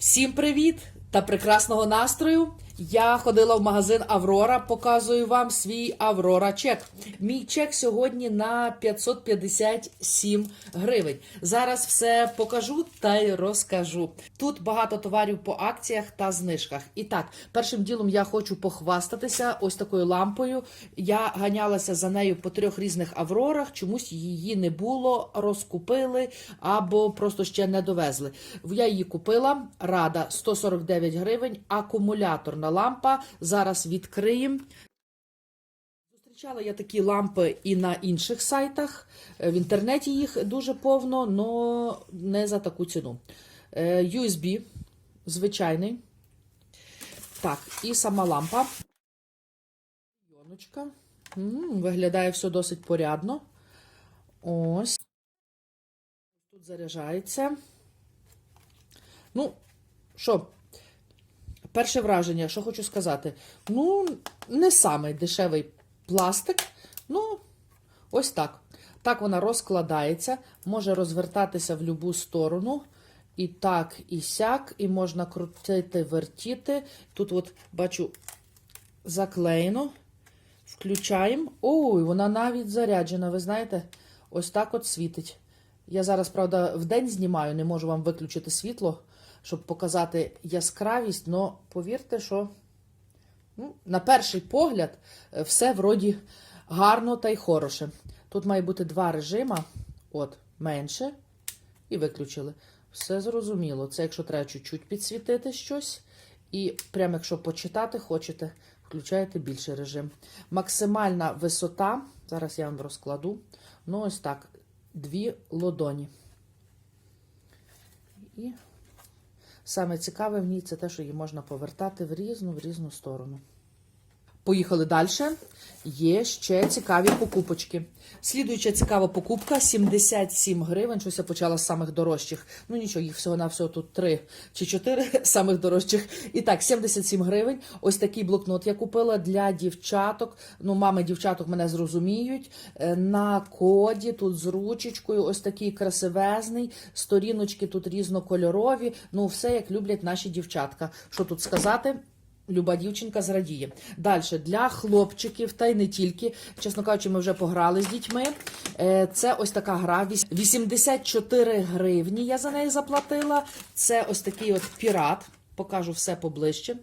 Всім привіт та прекрасного настрою. Я ходила в магазин Аврора, показую вам свій Аврора чек. Мій чек сьогодні на 557 гривень. Зараз все покажу та й розкажу. Тут багато товарів по акціях та знижках. І так, першим ділом я хочу похвастатися ось такою лампою. Я ганялася за нею по трьох різних Аврорах, чомусь її не було, розкупили або просто ще не довезли. Я її купила. Рада 149 гривень, акумуляторна лампа. Зараз відкриємо. Зустрічала я такі лампи і на інших сайтах. Е, В інтернеті їх дуже повно, але не за таку ціну. Е, USB звичайний. Так, і сама лампа. Йоночка. Виглядає все досить порядно. Ось. Тут заряджається. Ну, що, перше враження, що хочу сказати. Ну, не самий дешевий пластик. Ну, ось так. Так вона розкладається, може розвертатися в будь-яку сторону. І так, і сяк, і можна крутити, вертіти. Тут, от, бачу, заклеєно. Включаємо. Ой, вона навіть заряджена, ви знаєте, ось так от світить. Я зараз, правда, в день знімаю, не можу вам виключити світло, щоб показати яскравість, але повірте, що ну, на перший погляд е, все вроді гарно та й хороше. Тут має бути два режима. От, менше. І виключили. Все зрозуміло. Це якщо треба чуть-чуть підсвітити щось. І прямо якщо почитати хочете, включаєте більший режим. Максимальна висота, зараз я вам розкладу. Ну, ось так, дві лодоні. І саме цікаве в ній це те, що її можна повертати в різну в різну сторону. Поїхали далі. Є ще цікаві покупочки. Слідуюча цікава покупка 77 гривень. Щось я почала з самих дорожчих. Ну нічого, їх всього на всього тут 3 чи 4 самих дорожчих. І так, 77 гривень. Ось такий блокнот я купила для дівчаток. Ну, мами дівчаток мене зрозуміють. Е, На коді тут з ручечкою, ось такий красивезний. Сторіночки тут різнокольорові. Ну, все як люблять наші дівчатка. Що тут сказати? Люба дівчинка зрадіє. Далі для хлопчиків, та й не тільки. Чесно кажучи, ми вже пограли з дітьми. Е, Це ось така гра. 84 гривні я за неї заплатила. Це ось такий от пірат. Покажу все поближче.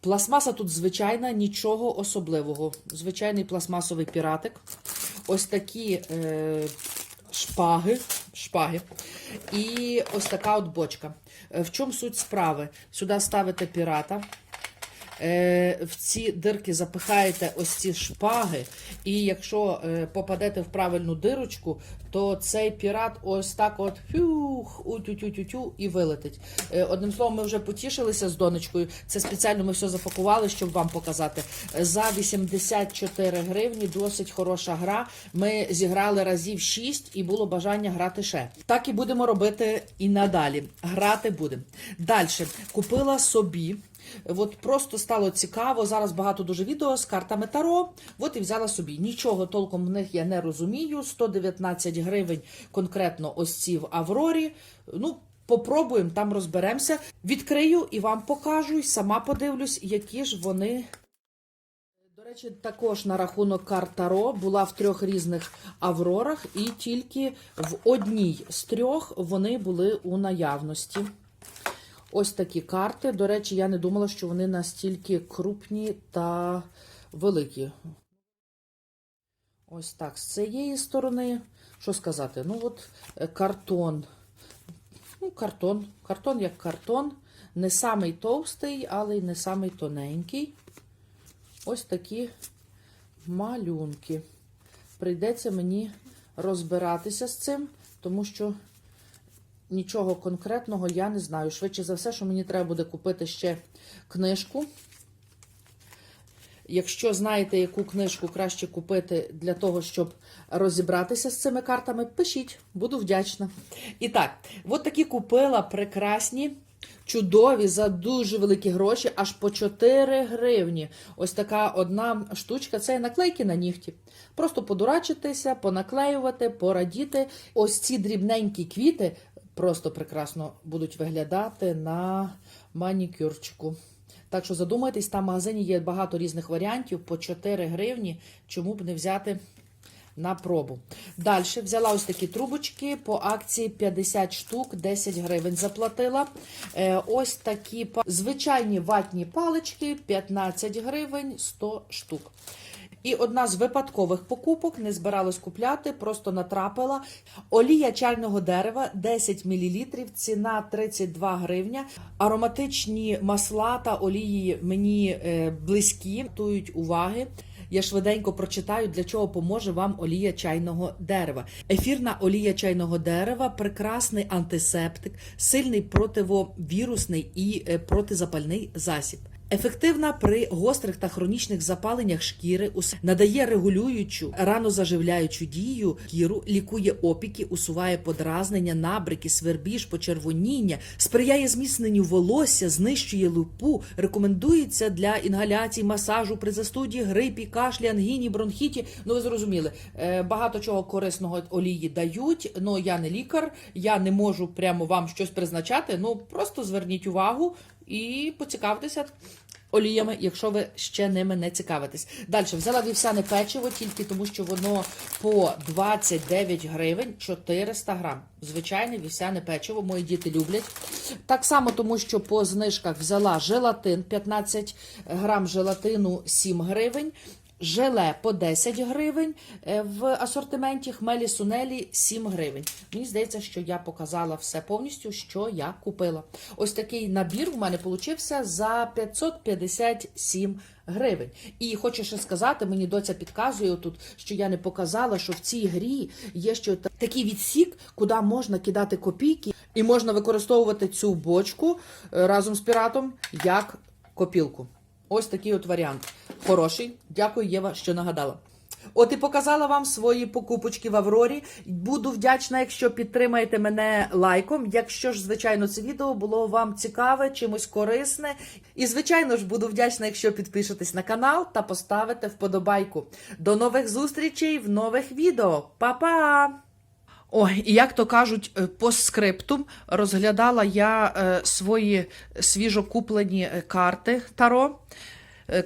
Пластмаса тут звичайна, нічого особливого. Звичайний пластмасовий піратик. Ось такі е, шпаги. шпаги. І ось така от бочка. Е, В чому суть справи? Сюди ставите пірата. Е, в ці дирки запихаєте ось ці шпаги, і якщо е, попадете в правильну дирочку, то цей пірат ось так от фюх, утю-тю-тю-тю і вилетить. Е, Одним словом, ми вже потішилися з донечкою. Це спеціально ми все запакували, щоб вам показати. За 84 гривні досить хороша гра. Ми зіграли разів 6 і було бажання грати ще. Так і будемо робити і надалі. Грати будемо. Далі купила собі. От просто стало цікаво. Зараз багато дуже відео з картами Таро. От і взяла собі. Нічого толком в них я не розумію. 119 гривень конкретно ось ці в Аврорі. Ну, попробуємо, там розберемося. Відкрию і вам покажу, і сама подивлюсь, які ж вони. До речі, також на рахунок карт Таро була в трьох різних Аврорах, і тільки в одній з трьох вони були у наявності. Ось такі карти. До речі, я не думала, що вони настільки крупні та великі. Ось так. З цієї сторони, що сказати? Ну, от е, картон. Ну, картон. Картон як картон. Не самий товстий, але й не самий тоненький. Ось такі малюнки. Прийдеться мені розбиратися з цим, тому що нічого конкретного я не знаю. Швидше за все, що мені треба буде купити ще книжку. Якщо знаєте, яку книжку краще купити для того, щоб розібратися з цими картами, пишіть, буду вдячна. І так, от такі купила прекрасні, чудові за дуже великі гроші, аж по 4 гривні. Ось така одна штучка це наклейки на нігті. Просто подурачитися, понаклеювати, порадіти. Ось ці дрібненькі квіти просто прекрасно будуть виглядати на манікюрчику. Так що задумайтесь, там в магазині є багато різних варіантів по 4 гривні. Чому б не взяти на пробу? Далі взяла ось такі трубочки по акції 50 штук, 10 гривень заплатила. Е, ось такі звичайні ватні палички 15 гривень 100 штук. І одна з випадкових покупок не збиралась купляти, просто натрапила. Олія чайного дерева 10 мл, ціна 32 гривня. Ароматичні масла та олії мені е, близькі, тують уваги. Я швиденько прочитаю, для чого поможе вам олія чайного дерева. Ефірна олія чайного дерева прекрасний антисептик, сильний противовірусний і е, протизапальний засіб. Ефективна при гострих та хронічних запаленнях шкіри, надає регулюючу ранозаживляючу дію шкіру, лікує опіки, усуває подразнення, набрики, свербіж, почервоніння, сприяє зміцненню волосся, знищує лупу, рекомендується для інгаляцій, масажу при застуді, грипі, кашлі, ангіні, бронхіті. Ну ви зрозуміли, е, багато чого корисного олії дають. Ну я не лікар, я не можу прямо вам щось призначати. Ну просто зверніть увагу і поцікавтеся оліями, якщо ви ще ними не цікавитесь. Далі взяла вівсяне печиво тільки тому, що воно по 29 гривень 400 грам. Звичайне вівсяне печиво, мої діти люблять. Так само, тому що по знижках взяла желатин 15 грам желатину 7 гривень. Желе по 10 гривень е, в асортименті, хмелі сунелі 7 гривень. Мені здається, що я показала все повністю, що я купила. Ось такий набір у мене получився за 557 гривень. І хочу ще сказати, мені доця підказує тут, що я не показала, що в цій грі є ще такий відсік, куди можна кидати копійки, і можна використовувати цю бочку е, разом з піратом як копілку. Ось такий от варіант. Хороший. Дякую, Єва, що нагадала. От і показала вам свої покупочки в Аврорі. Буду вдячна, якщо підтримаєте мене лайком. Якщо ж, звичайно, це відео було вам цікаве, чимось корисне. І, звичайно ж, буду вдячна, якщо підпишетесь на канал та поставите вподобайку. До нових зустрічей в нових відео. Па-па! Ой, і як то кажуть, е, по скриптум розглядала я е, свої свіжо куплені е, карти Таро,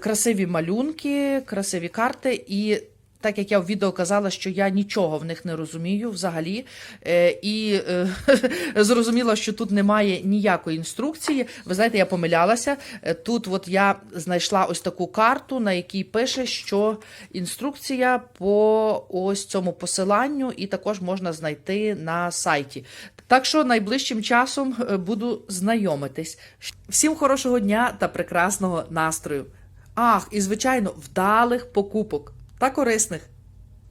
красиві малюнки, красиві карти. І так як я в відео казала, що я нічого в них не розумію взагалі, е, і е, зрозуміла, що тут немає ніякої інструкції. Ви знаєте, я помилялася. Е, Тут от я знайшла ось таку карту, на якій пише, що інструкція по ось цьому посиланню, і також можна знайти на сайті. Так що найближчим часом е, буду знайомитись. Всім хорошого дня та прекрасного настрою. Ах, і звичайно, вдалих покупок та корисних.